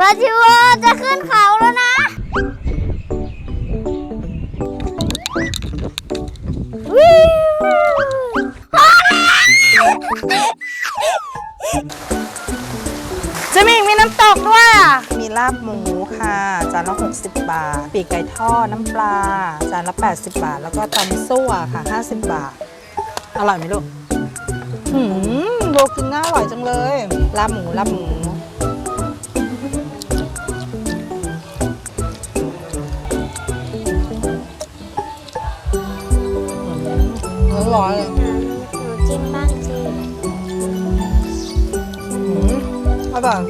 วาชิวจะขึ้นเขาแล้วนะ วิวจะมีอีกมีน้ำตกด้วยอะ มีลาบหมูค่ะ จานละ 60 บาท ปีกไก่ทอดน้ำปลา จานละ 80 บาท แล้วก็ตำซั่วค่ะ 50 บาท อร่อยไหมลูกหืมโลกินน่าอร่อยจังเลย ลาบหมูลาบหมู ร้อนๆเลยหนูจิ้มบ้างสิอืมอร่อย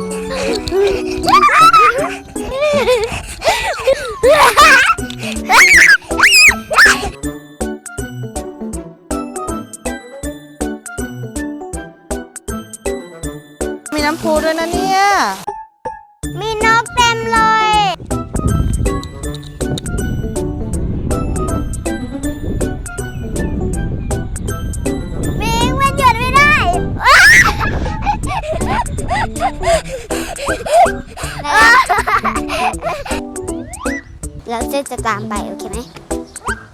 แล้วเจ๊จะตามไปโอเคไหม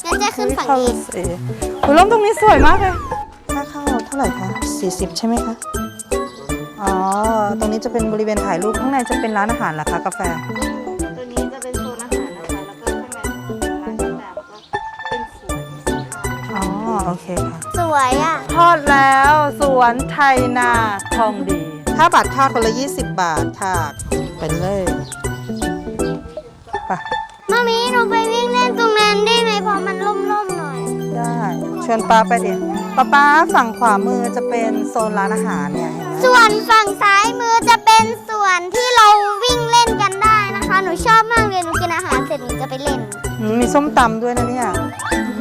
งั้นเจ๊ขึ้นฝั่งนี้สิโอ้ยร่มตรงนี้สวยมากเลยค่าเข้าเท่าไหร่คะ40 ใช่ไหมคะ อ๋อ ตรงนี้จะเป็นบริเวณถ่ายรูปข้างในจะเป็นร้านอาหารเหรอคะกาแฟ ตัวนี้จะเป็นโซนอาหารนะคะ แล้วก็ข้างในเป็นร้านกาแฟแล้วก็เป็นสวนสีขาวอ๋อ โอเคค่ะ สวยอะ ทอดแล้วสวนไทยนาทองดีค่าบัตรทอดคนละ 20 บาทค่ะไปเลยไป มามีหนูไปวิ่งเล่นตรงนั้นได้ไหมเพราะมันล่มๆหน่อย ได้ชวนป้าไปดิป้าป้าฝั่งขวามือจะเป็นโซนร้านอาหารเนี่ยเห็นไหมส่วนฝั่งซ้ายมือจะเป็นส่วนที่เราวิ่งเล่นกันได้นะคะ หนูชอบมากเลยหนูกินอาหารเสร็จหนูจะไปเล่น อืมมีส้มตำด้วยนะเนี่ย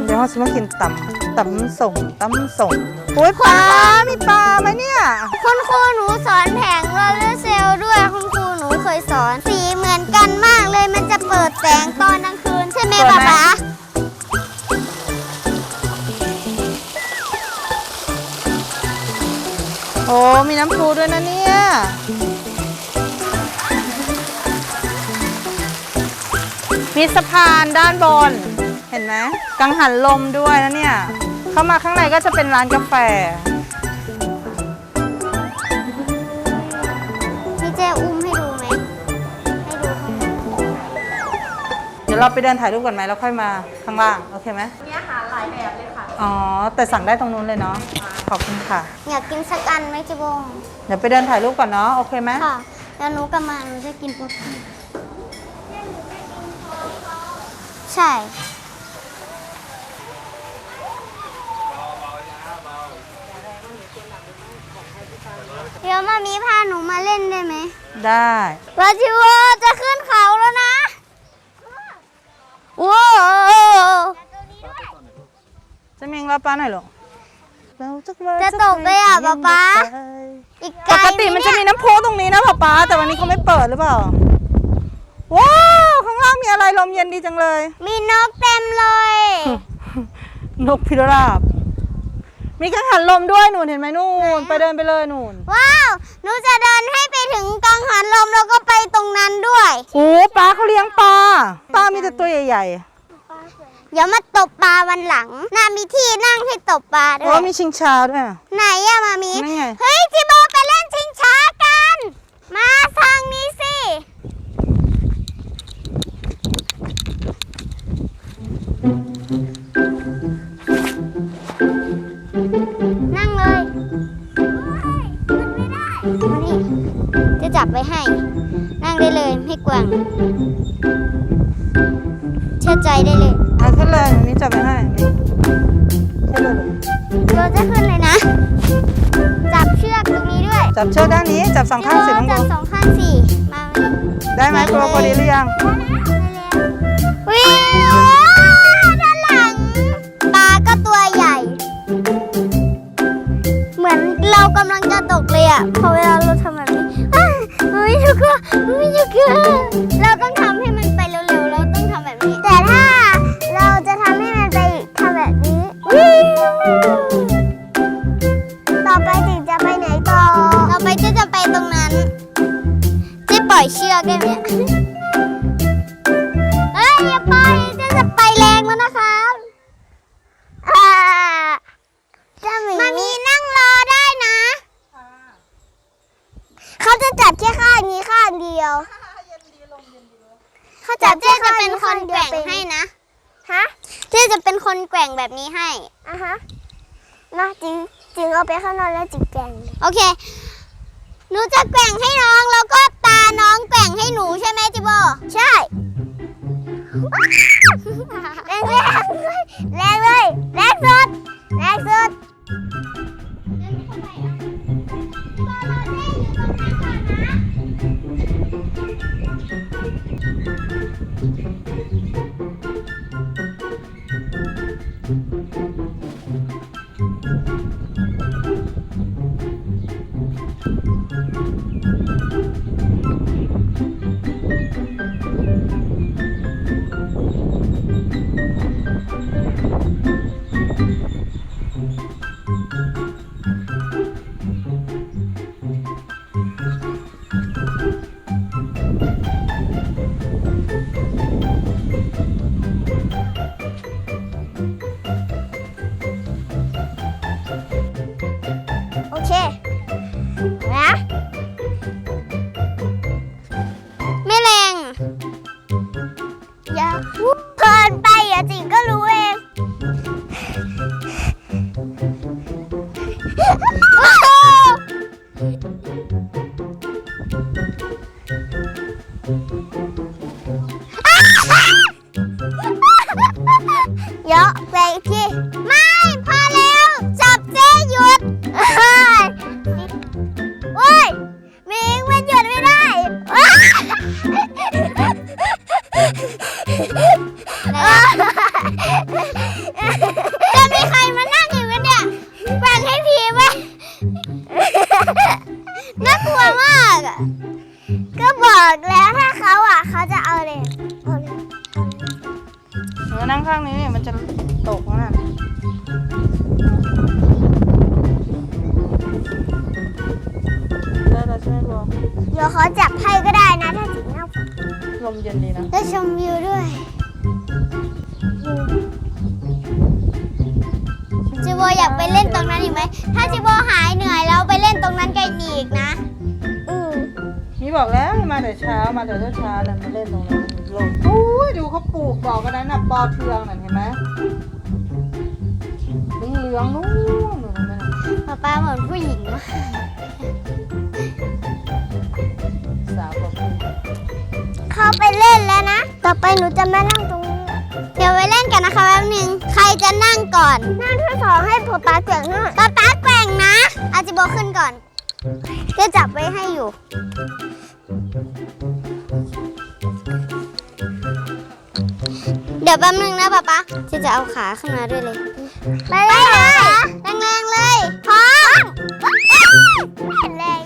เดี๋ยวเราจะมากินตำตำส่งตำส่งโอ้ยปลามีปลาไหมเนี่ย คุณครูหนูสอนแผง ดแสงตอนกลางคืนใช่ไหมเปิดป๊าไหมป๊าโอ้มีน้ำพุด้วยนะเนี่ย มีสะพานด้านบน เห็นไหมกังหันลมด้วยนะเนี่ย เข้ามาข้างในก็จะเป็นร้านกาแฟ เดี๋ยวเราไปเดินถ่ายรูปก่อนไหมแล้วค่อยมาข้างล่าง โอเคไหมมีอาหารหลายแบบเลยค่ะ อ๋อ แต่สั่งได้ตรงนู้นเลยเนาะ ขอบคุณค่ะ อยากกินสักอันไหมจิบง เดี๋ยวไปเดินถ่ายรูปก่อนเนาะ โอเคไหมค่ะ แล้วหนูกลับมาหนูจะกินปุ๊บใช่เดี๋ยวมามีพาหนูมาเล่นได้ไหม ได้วาชิวจะขึ้นเขาแล้วนะว้าว จะมีงรับป้าหน่อยหรอจะตกเลยอะป๊าป๊าอีกไกปกติมันจะมีน้ำพุตรงนี้นะป๊าป๊าแต่วันนี้เขาไม่เปิดหรือเปล่า ว้าวข้างล่างมีอะไรลมเย็นดีจังเลย มีนกเต็มเลย นกพิราบ มีกังหันลมด้วยหนูเห็นไหมนู่นไปเดินไปเลยนู่นว้าวหนูจะเดินให้ไปถึงกังหันลมแล้วก็ไปตรงนั้นด้วยโอ้ปลาเขาเลี้ยงปลาปลามีแต่ตัวใหญ่ เดี๋ยวมาตบปลาวันหลัง น่ามีที่นั่งให้ตบปลาๆด้โอ้วยมีชิงช้าด้วยไหนอะมามีนั่นไง เฮ้ยจิโบไปเล่นชิงช้ากัน มาทางนี้สิ นั่งเลยมานี่จะจับไว้ให้ นั่งได้เลยไม่กวางเชื่อใจได้เลย เอาขึ้นเลยอันนี้จับไปให้ขึ้นเลยเราจะขึ้นเลยนะ จับเชือกตรงนี้ด้วยจับเชือกด้านนี้ จับสองข้างสิน้องโบจับสองข้างสิมามาได้ไหมตัวพอดีหรือยังวิวด้านหลังปลาก็ตัวใหญ่ เหมือนเรากำลังจะตกเลยอะพอเวลาเราทำแบบนี้อ้าวเฮ้ยทุกคนไม่ทุกคนเราต้องทำ เจะจะไปตรงนั้นเจะปล่อยเชือกได้ไหมอย่างเงี้ยเฮ้ยอย่าไปจะจะไปแรงแล้วนะครับอ่ามามีนั่งรอได้นะ เขาจะจับแค่ข้างนี้ข้างเดียวเขาจับเจ๊จะเป็นคนแกว่งให้นะ ฮะเจ๊จะเป็นคนแกว่งแบบนี้ให้ อะฮะนะจริงจริงเอาไปข้างนอกแล้วจิกแกว่งโอเค หนูจะแกว่งให้น้อง แรงเลยแรง เพลินไปอย่าจิงก็ ถ้าจิโบหายเหนื่อยแล้วไปเล่นตรงนั้นกันอีกนะ อือนี่บอกแล้วให้มาแต่เช้ามาแต่เช้าๆนั่นมาเล่นตรงนั้นลมโอ้ยดูเขาปลูกดอกกันนั้นน่ะปอเทืองนั่นเห็นไหมเหลืองๆนู้นนู่นนั่นน่ะป๊าป๊าเหมือนผู้หญิงมากสาวกว่าพี่เข้าไปเล่นแล้วนะ ต่อไปหนูจะมานั่งตรงนี้เดี๋ยวไปเล่นกันนะคะแป๊บหนึง ใครจะนั่งก่อน นั่งที่สองให้ป๊าป๊าแกว่งนะป๊าป๊าแกว่งนะ อาจิโบขึ้นก่อนจะจับไว้ให้อยู่ เดี๋ยวแป๊บนึงนะป๊าป๊าจะจะเอาขาขึ้นมาด้วยเลย ไปเลยแรงๆเลย พร้อมไม่เห็นแรง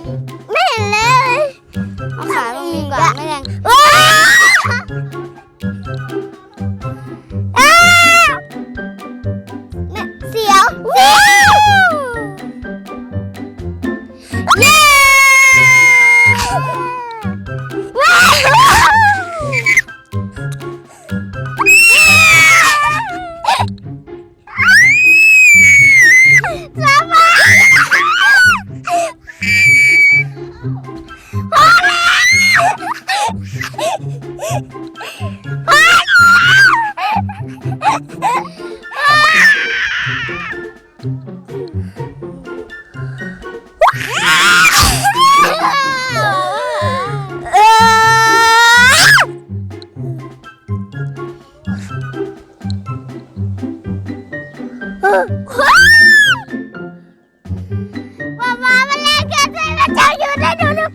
มามามาเล่นกันเลยมาเจ้าอยู่ได้ดูดู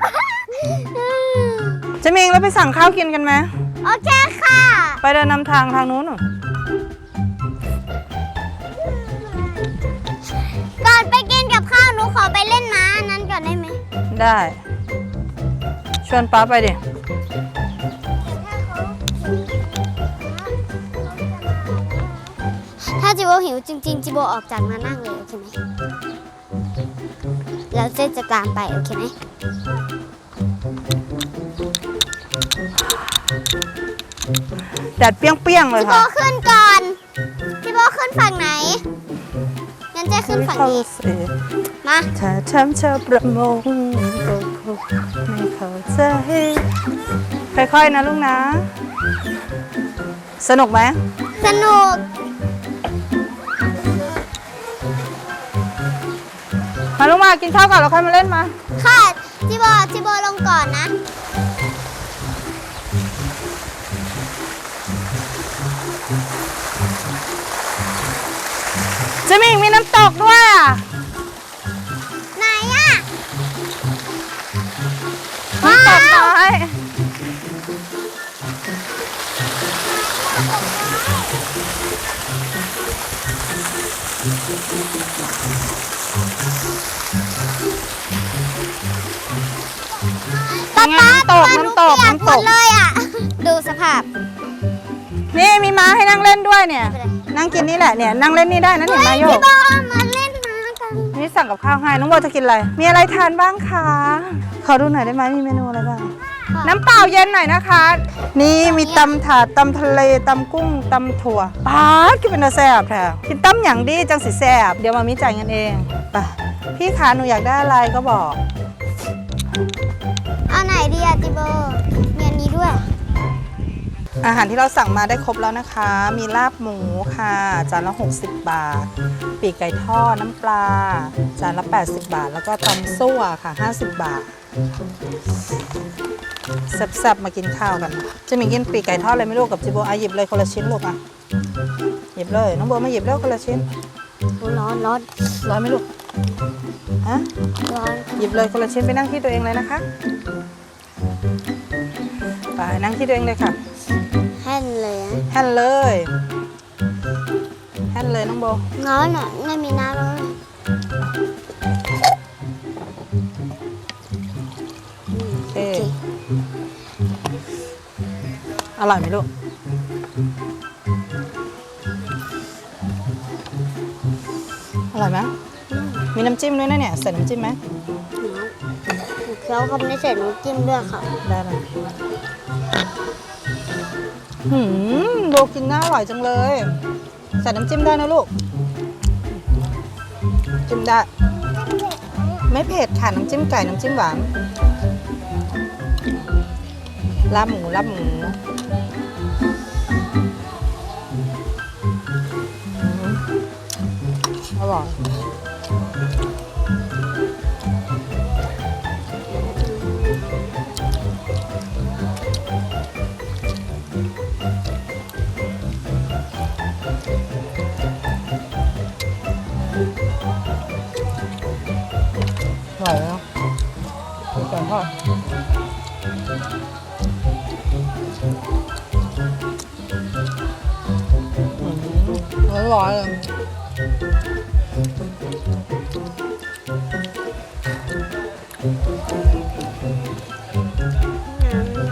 เจมิงเราไปสั่งข้าวกินกันไหมโอเคค่ะ ไปเดินนำทางทางนู้นหน่อยก่อนไปกินกับข้าวหนูขอไปเล่นน้ำนั้นก่อนได้ไหม ได้ ชวนป้าไปดิ ถ้าจิโบหิวจริง ๆ จิโบออกจากมานั่งเลยโอเคไหมแล้วเจ๊จะตามไปโอเคไหมแดดเปรี้ยงๆเลยพี่โบค่ะขึ้นก่อนพี่โบขึ้นฝั่งไหนงั้นเจะขึ้นฝั่งนี้สิมาถ้าทำชาวประมงก็คงไม่เข้าใจค่อยๆนะลูกนะ สนุกไหมสนุก มาลูกมากินข้าวก่อนแล้วค่อยมาเล่นมา ค่ะจิโบจิโบลงก่อนนะเจมิงมีน้ำตกด้วยอะไหนอะน้ำตกน้อยำตกตัวหน้ำตกเปียหมน้ำตดกเลยอะ ดูสภาพ นี่มีม้าให้นั่งเล่นด้วยเนี่ยไม่เป็นไรนั่งกินนี่แหละเนี่ยนั่งเล่นนี่ได้นะเนี่ยมาโยพี่กโบมาเล่นม้ากันนี่สั่งกับข้าวให้น้องโบจะกินอะไร มีอะไรทานบ้างคะขอดูหน่อยได้ไหมมีเมนูอะไรบ้างน้ำเปล่าเย็นหน่อยนะคะ นี่มีตำถาดตำทะเลตำกุ้งตำถั่วป๊าดกินเป็นตาแซ่บแท้กินตำอย่างดีจังสิแซ่บเดี๋ยวมามิจ่ายเงินเองไปพี่ขาหนูอยากได้อะไรก็บอก อาหารที่เราสั่งมาได้ครบแล้วนะคะ มีลาบหมูค่ะ จานละ 60 บาท ปีกไก่ทอดน้ำปลา จานละ 80 บาท แล้วก็ตำซั่วค่ะ 50 บาทแซ่บๆมากินข้าวกัน จะมีกินปีกไก่ทอดอะไรไม่รู้กับจิโบอะหยิบเลยคนละชิ้นลูกอะหยิบเลย น้องโบมาหยิบแล้วคนละชิ้นร้อนร้อนร้อนไหมลูกฮะร้อนหยิบเลยคนละชิ้นไปนั่งที่ตัวเองเลยนะคะ ไปนั่งที่ตัวเองเลยค่ะ แห้นเลยอะแฮนเลยแฮนเลยน้องโบร้อนอะไม่มีน้ำร้อนเออร่อยไหมลูก อร่อยไหมมีน้ำจิ้มด้วยนะเนี่ยใส่น้ำจิ้มไหมเคี้ยวคำนี้เสร็จหนูจิ้มด้วยค่ะ ได้เลย หืมโบกินน่าอร่อยจังเลย ใส่น้ำจิ้มได้นะลูก จิ้มได้ ไม่เผ็ดค่ะ น้ำจิ้มไก่ น้ำจิ้มหวานลาบหมูลาบหมูอืมอร่อย ร่อยเนาะแกงทอดอืมร้อนๆเลย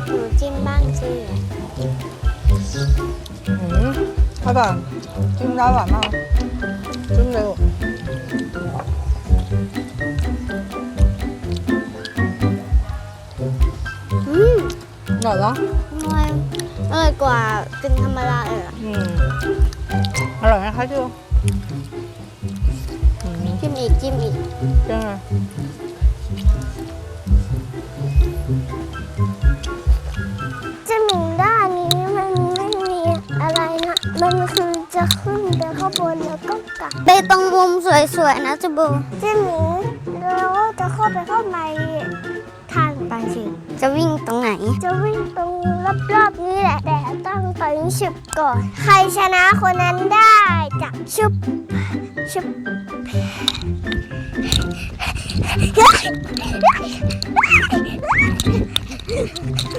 หนูจิ้มบ้างสิอืมอร่อยจิ้มได้หวานมาก ร่อยเนาะอร่อยอร่อยกว่ากินธรรมดาเลยอะอืมอร่อยนะคะจูอืมจิ้มอีกจิ้มอีกจังเลยจะหมิงด้านนี้มันไม่มีอะไรนะ มันคือจะขึ้นไปข้างบนแล้วก็กลับไปตรงมุมสวยๆนะจะบูจะหมิงแล้วจะเข้าไปข้างในทางไปสิ จะวิ่งตรงไหน จะวิ่งตรงรอบๆนี้แหละ แต่ต้องไปชุบก่อน ใครชนะคนนั้นได้จะชุบชุบอ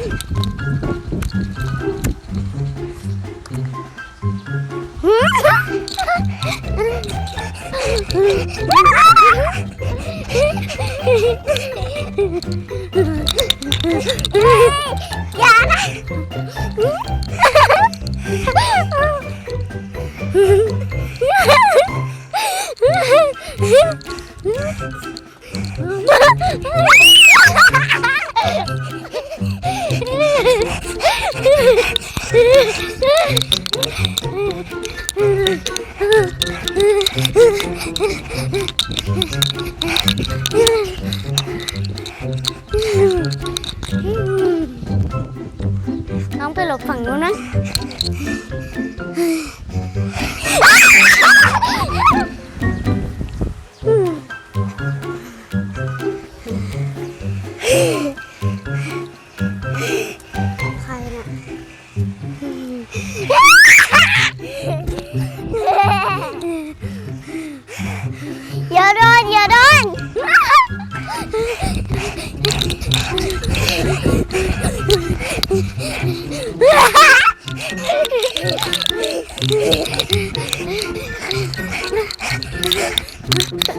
¡Ay! Muito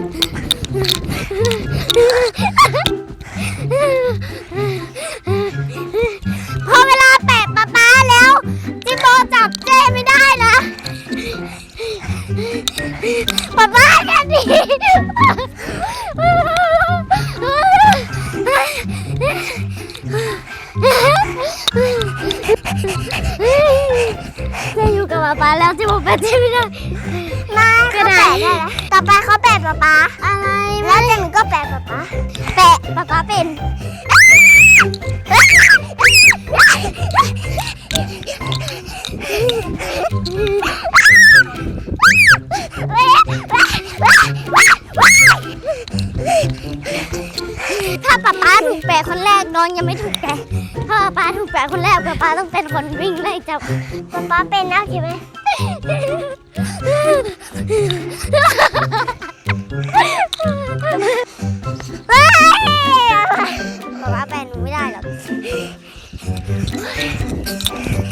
ป๊าป๊าต้องเป็นคนวิ่งเลยจ้บป๊าป๊าเป็นนักใช่ไหมป๊าป๊าเป็นไม่ได้หรอก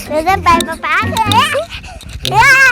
เดี๋ยวจะไปป๊าป๊าเลยอะ